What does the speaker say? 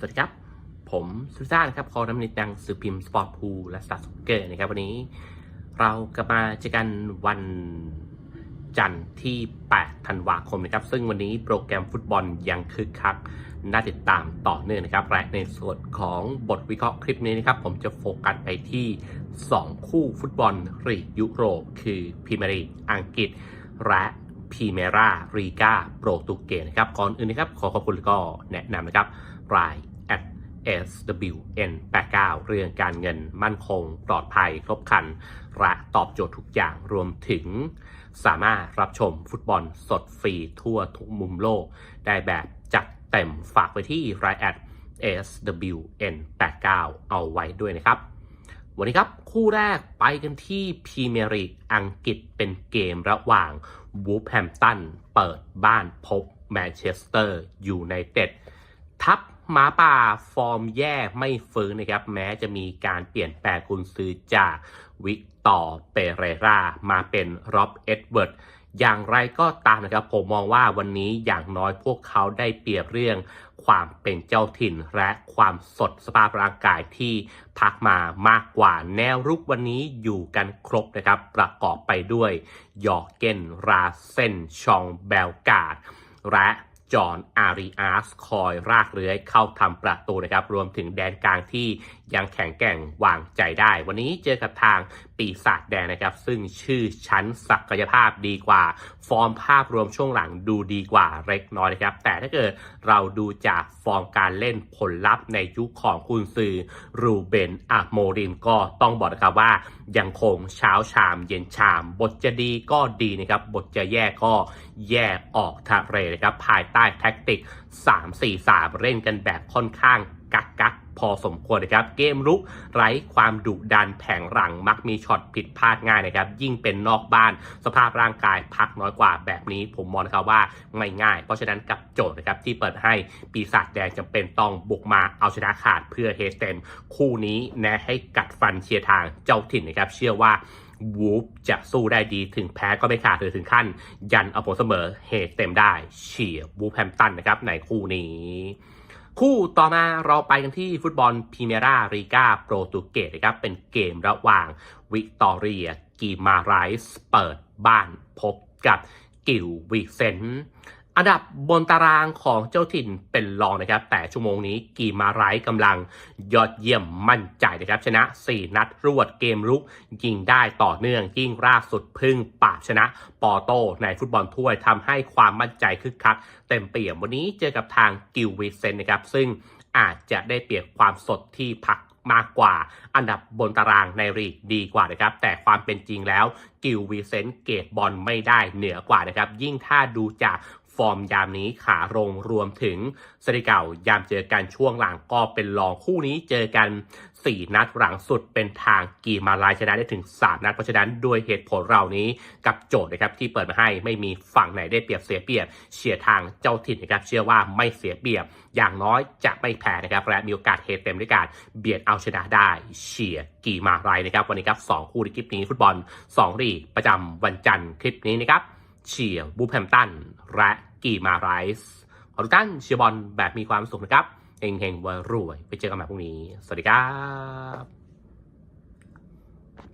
สวัสดีครับ ผมสุซ่านะครับคอน้ำนิดดังสื่อพิมพ์สปอร์ตพูและสตาร์สเกอร์นะครับ วันนี้เรากลับมาเจอกันวันจันทร์ที่ 8 ธันวาคมนะครับ ซึ่งวันนี้โปรแกรมฟุตบอลยังคึกคักน่าติดตามต่อเนื่องนะครับ และในส่วนของบทวิเคราะห์คลิปนี้นะครับ ผมจะโฟกัสไปที่ 2 คู่ฟุตบอลลีกยุโรป คือพรีเมียร์ลีกอังกฤษ และพรีเมรารีกาโปรตุเกสนะครับ ก่อนอื่นนะครับ ขอขอบคุณแล้วก็แนะนำนะครับราย at SWN 89 เรื่องการเงินมั่นคง ปลอดภัยครบคัน และตอบโจทย์ทุกอย่างรวมถึง สามารถรับชมฟุตบอลสดฟรีทั่วทุกมุมโลก ได้แบบจัดเต็มฝากไปที่ราย at SWN 89 เอาไว้ด้วยนะครับ วันนี้ครับคู่แรกไปกันที่พรีเมียร์ลีกอังกฤษเป็นเกมระหว่างวูฟแฮมตันเปิดบ้านพบแมนเชสเตอร์ยูไนเต็ดทัพ หมาป่าฟอร์มแย่ไม่ฟื้นนะครับ แม้จะมีการเปลี่ยนแปลงกุนซือจากวิกตอร์เปเรรามาเป็นร็อบเอ็ดเวิร์ดอย่างไรก็ตามนะครับ ผมมองว่าวันนี้อย่างน้อยพวกเขาได้เปรียบเรื่องความเป็นเจ้าถิ่นและความสดสภาพร่างกายที่พักมามากกว่าแนวรุกวันนี้อยู่กันครบนะครับ ประกอบไปด้วยยอร์เกนราเซนชองเบลกาดและ จอห์นอาริอาสคอยรากเรื้อยเข้าทำประตูนะครับ รวมถึงแดนกลางที่ยังแข็งแกร่งวางใจได้ วันนี้เจอกับทาง ปีศาจแดงนะครับ ซึ่งชื่อชั้นศักยภาพดีกว่า ฟอร์มภาพรวมช่วงหลังดูดีกว่าเล็กน้อยนะครับ แต่ถ้าเกิดเราดูจากฟอร์มการเล่นผลลัพธ์ในยุคของคุณซือรูเบนอะโมรินก็ต้องบอกนะครับว่ายังคงเช้าชามเย็นชาม บทจะดีก็ดีนะครับ บทจะแย่ก็แย่ออกทะเลนะครับ ภายใต้แท็กติก 3-4-3 เล่นกันแบบค่อนข้างกักกัก พอสมควรนะครับ เกมรุกไร้ความดุดันแผงหลังมักมีช็อตผิดพลาดง่ายนะครับ ยิ่งเป็นนอกบ้านสภาพร่างกายพักน้อยกว่าแบบนี้ ผมมองนะครับว่าไม่ง่าย เพราะฉะนั้นกับโจทย์นะครับที่เปิดให้ปีศาจแดงจำเป็นต้องบุกมาเอาชนะขาดเพื่อเฮสเต็มคู่นี้แนะให้กัดฟันเชียร์ทางเจ้าถิ่นนะครับ เชื่อว่าวูฟจะสู้ได้ดีถึงแพ้ก็ไม่ขาดหรือถึงขั้น ยันเอาผลเสมอเฮเต็มได้เชียร์วูฟแฮมตันนะครับในคู่นี้ คู่ต่อมาเราไปกันที่ฟุตบอลพรีเมียรารีกาโปรตุเกสนะครับ เป็นเกมระหว่างวิกตอเรียกีมาไรส์เปิดบ้านพบกับกิลวิเซน อันดับบนตารางของเจ้าถิ่นเป็นรองนะครับ แต่ชั่วโมงนี้กีมาไรกำลังยอดเยี่ยมมั่นใจนะครับ ชนะ 4 นัดรวดเกมรุกยิงได้ต่อเนื่องยิ่งล่าสุดพึ่งปราบชนะปอโตในฟุตบอลถ้วยทำให้ความมั่นใจคึกคักเต็มเปี่ยมวันนี้เจอกับทางกิลวิเซนนะครับ ซึ่งอาจจะได้เปรียบความสดที่พักมากกว่าอันดับบนตารางในรีกดีกว่านะครับ แต่ความเป็นจริงแล้วกิลวิเซนเกตบอลไม่ได้เหนือกว่านะครับ ยิ่งถ้าดูจาก ฟอร์มยามนี้ขาลงรวมถึงสถิติเก่ายามเจอกันช่วงหลังก็เป็นรองคู่นี้เจอกัน 4 นัดหลังสุดเป็นทางกีมาลายชนะได้ถึง 3 นัดเพราะฉะนั้นด้วยเหตุผลเหล่านี้กับโจทย์นะครับที่เปิดมาให้ไม่มีฝั่งไหนได้เปรียบเสียเปรียบเชียร์ทางเจ้าถิ่นนะครับเชื่อว่าไม่เสียเปรียบ อย่างน้อยจะไม่แพ้นะครับและมีโอกาสเฮเต็มด้วยการเบียดเอาชนะได้เชียร์กีมาลายนะครับวันนี้ครับสองคู่ในคลิปนี้ฟุตบอล2ลีประจำวันจันทร์คลิปนี้นะครับเชียร์บูแฮมตันและ กีมาไรส์ขอทุกท่านเชียร์บอลแบบมีความสุขนะครับเฮงเฮงรวยไปเจอกันใหม่พรุ่งนี้ สวัสดีครับ